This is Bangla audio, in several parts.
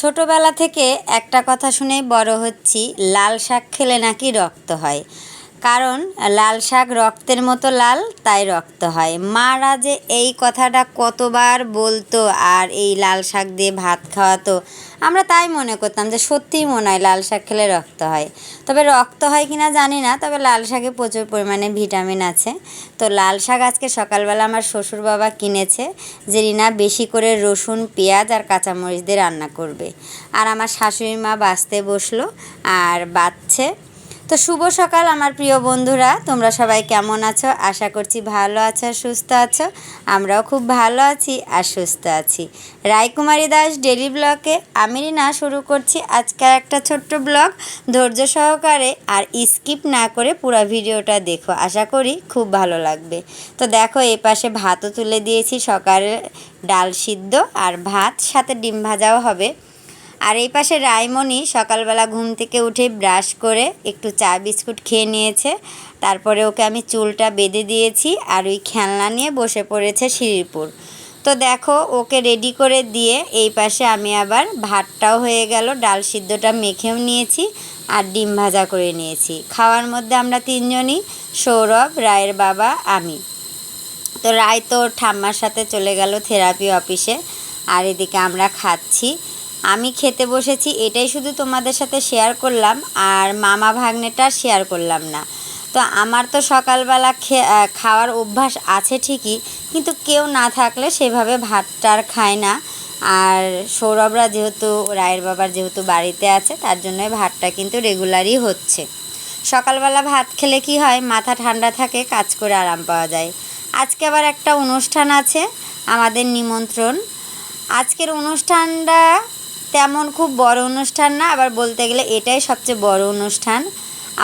ছোটবেলা থেকে একটা কথা শুনেই বড় হচ্ছি লাল শাক খেলে নাকি রক্ত হয়। কারণ লাল শাক রক্তের মতো লাল, তাই রক্ত হয়। মারা যে এই কথাটা কতবার বলতো আর এই লাল শাক দিয়ে ভাত খাওয়াতো, আমরা তাই মনে করতাম যে সত্যিই মনে হয় লাল শাক খেলে রক্ত হয়। তবে রক্ত হয় কি না জানি না, তবে লাল শাকে প্রচুর পরিমাণে ভিটামিন আছে। তো লাল শাক আজকে সকালবেলা আমার শ্বশুর বাবা কিনেছে, যে রিনা বেশি করে রসুন, পেঁয়াজ আর কাঁচামরিচ দিয়ে রান্না করবে। আর আমার শাশুড়ি মা বাঁচতে বসল আর বাচ্চে তো শুভ সকাল, আমার প্রিয় বন্ধুরা। তোমরা সবাই কেমন আছো? আশা করছি ভালো আছো, সুস্থ আছো। আমরাও খুব ভালো আছি আর সুস্থ আছি। রায়কুমারী দাস ডেলি ব্লগে আমি না শুরু করছি আজকের একটা ছোট্ট ব্লগ। ধৈর্য সহকারে আর স্কিপ না করে পুরো ভিডিওটা দেখো। আশা করি খুব ভালো লাগবে। তো দেখো এই পাশে ভাতও তুলে দিয়েছি। সকালে ডাল সিদ্ধ আর ভাত, সাথে ডিম ভাজাও হবে। আর এই পাশে রায়মণি সকালবেলা ঘুম থেকে উঠে ব্রাশ করে একটু চা বিস্কুট খেয়ে নিয়েছে। তারপরে ওকে আমি চুলটা বেঁধে দিয়েছি আর ওই খেলনা নিয়ে বসে পড়েছে সিঁড়িরপুর তো দেখো, ওকে রেডি করে দিয়ে এই পাশে আমি আবার ভাতটাও হয়ে গেল, ডাল সিদ্ধটা মেখেও নিয়েছি আর ডিম ভাজা করে নিয়েছি। খাওয়ার মধ্যে আমরা তিনজনই, সৌরভ, রায়ের বাবা, আমি। তো রায় তো ঠাম্মার সাথে চলে গেল থেরাপি অফিসে আর এদিকে আমরা খাচ্ছি। আমি খেতে বসেছি, এটাই শুধু তোমাদের সাথে শেয়ার করলাম, আর মামা ভাগ্নেটা শেয়ার করলাম না। তো আমার তো সকালবেলা খাওয়ার অভ্যাস আছে ঠিকই, কিন্তু কেউ না থাকলে সেভাবে ভাতটা আর খায় না। আর সৌরভরা যেহেতু, রায়ের বাবার যেহেতু বাড়িতে আছে, তার জন্য ভাতটা কিন্তু রেগুলারই হচ্ছে। সকালবেলা ভাত খেলে কি হয়, মাথা ঠান্ডা থাকে, কাজ করে আরাম পাওয়া যায়। আজকে আবার একটা অনুষ্ঠান আছে, আমাদের নিমন্ত্রণ। আজকের অনুষ্ঠানটা তেমন খুব বড় অনুষ্ঠান না, আবার বলতে গেলে এটাই সবচেয়ে বড় অনুষ্ঠান।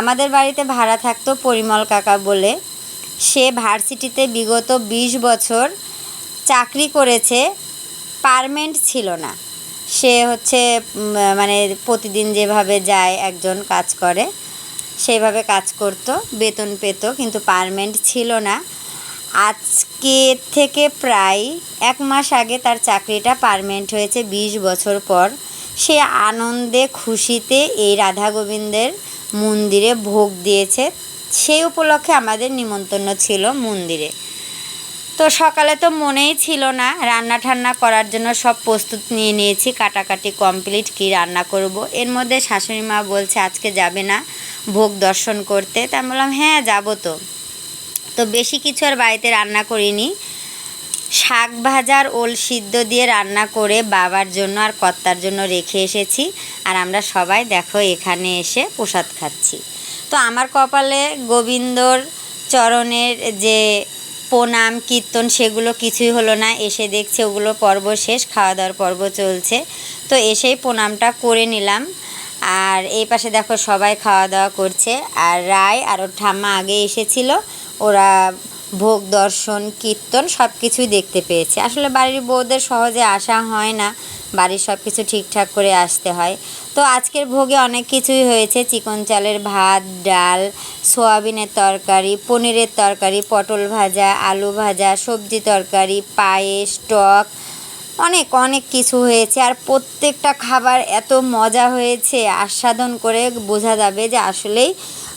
আমাদের বাড়িতে ভাড়া থাকতো পরিমল কাকা বলে। সে ভার্সিটিতে বিগত ২০ বছর চাকরি করেছে পারমেন্ট ছিল না। সে হচ্ছে মানে প্রতিদিন যেভাবে যায়, একজন কাজ করে, সেইভাবে কাজ করতো, বেতন পেত, কিন্তু পারমেন্ট ছিল না। আজকে থেকে প্রায় এক মাস আগে তার চাকরিটা পারমেন্ট হয়েছে বিশ বছর পর। সে আনন্দে, খুশিতে এই রাধা গোবিন্দের মন্দিরে ভোগ দিয়েছে। সেই উপলক্ষে আমাদের নিমন্ত্রণ ছিল মন্দিরে। তো সকালে তো মনেই ছিল না, রান্না ঠান্না করার জন্য সব প্রস্তুত নিয়ে নিয়েছি, কাটাকাটি কমপ্লিট, কি রান্না করব। এর মধ্যে শাশুড়ি মা বলছে, আজকে যাবে না ভোগ দর্শন করতে। তা আমি বললাম হ্যাঁ যাব তো। তো বেশি কিছু আর বাড়িতে রান্না করিনি। শাক ভাজার ওল সিদ্ধ দিয়ে রান্না করে বাবার জন্য আর কর্তার জন্য রেখে এসেছি। আর আমরা সবাই দেখো এখানে এসে প্রসাদ খাচ্ছি। তো আমার কপালে গোবিন্দর চরণের যে প্রণাম, কীর্তন সেগুলো কিছুই হলো না। এসে দেখছে ওগুলো পর্ব শেষ খাওয়া দাওয়ার পর্ব চলছে। তো এসেই প্রণামটা করে নিলাম। আর এই পাশে দেখো সবাই খাওয়া দাওয়া করছে। আর রায় আর ওর ঠাম্মা আগে এসেছিল। ওরা ভোগ, দর্শন, কীর্তন সব কিছুই দেখতে পেয়েছে। আসলে বাড়ির বউদের সহজে আসা হয় না। বাড়ির সব কিছু ঠিকঠাক করে আসতে হয়। তো আজকের ভোগে অনেক কিছুই হয়েছে। চিকন চালের ভাত, ডাল, সোয়াবিনের তরকারি, পনিরের তরকারি, পটল ভাজা, আলু ভাজা, সবজি তরকারি, পায়েস, টক, অনেক অনেক কিছু হয়েছে। আর প্রত্যেকটা খাবার এত মজা হয়েছে, আস্বাদন করে বোঝা যাবে যে আসলেই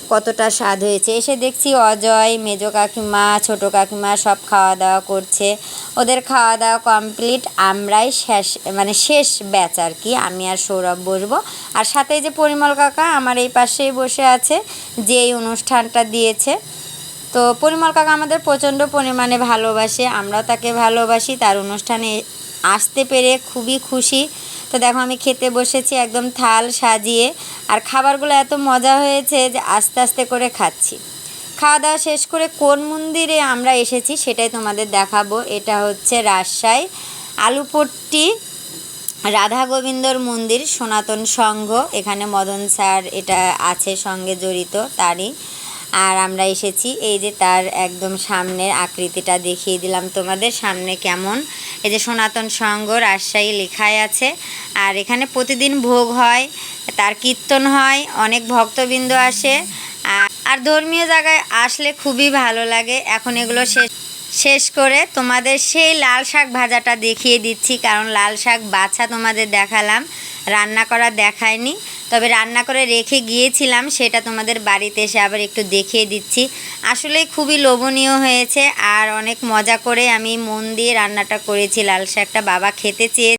কতটা স্বাদ হয়েছে। এসে দেখছি অজয়, মেজো কাকিমা, ছোটো কাকিমা সব খাওয়া দাওয়া করছে। ওদের খাওয়া দাওয়া কমপ্লিট, আমরাই শেষ মানে শেষ ব্যাচ আর কি। আমি আর সৌরভ বসবো। আর সাথে যে পরিমল কাকা আমার এই পাশেই বসে আছে যে এই অনুষ্ঠানটা দিয়েছে। তো পরিমল কাকা আমাদের প্রচণ্ড পরিমাণে ভালোবাসে, আমরাও তাকে ভালোবাসি। তার অনুষ্ঠানে আসতে পেরে খুবই খুশি। তো দেখো আমি খেতে বসেছি, একদম থাল সাজিয়ে। আর খাবারগুলো এত মজা হয়েছে যে আস্তে আস্তে করে খাচ্ছি। খাওয়া দাওয়া শেষ করে কোন মন্দিরে আমরা এসেছি সেটাই তোমাদের দেখাবো। এটা হচ্ছে রাজশাহী। আলুপট্টি, রাধা গোবিন্দর মন্দির, সনাতন সংঘ। এখানে মদন স্যার এটা আছে সঙ্গে জড়িত, তারই। আর আমরা এসেছি, এই যে তার একদম সামনের আকৃতিটা দেখিয়ে দিলাম তোমাদের, সামনে কেমন? এই যে সনাতন সংঘ রাজশাহী লেখাই আছে, আর এখানে প্রতিদিন ভোগ হয়, তার কীর্তন হয়, অনেক ভক্তবৃন্দ আসে, আর ধর্মীয় জায়গায় আসলে খুবই ভালো লাগে। এখন এগুলো শেষ শেষ করে তোমাদের সেই লাল শাক ভাজাটা দেখিয়ে দিচ্ছি, কারণ লাল শাক বাছা তোমাদের দেখালাম, রান্না করা দেখায়নি। তবে রান্না করে রেখে গিয়েছিলাম, সেটা তোমাদের বাড়িতে এসে আবার একটু দেখিয়ে দিচ্ছি। আসলে খুবই লোভনীয় হয়েছে, আর অনেক মজা করে আমি মন দিয়ে রান্নাটা করেছি, লাল শাকটা বাবা খেতে চেয়ে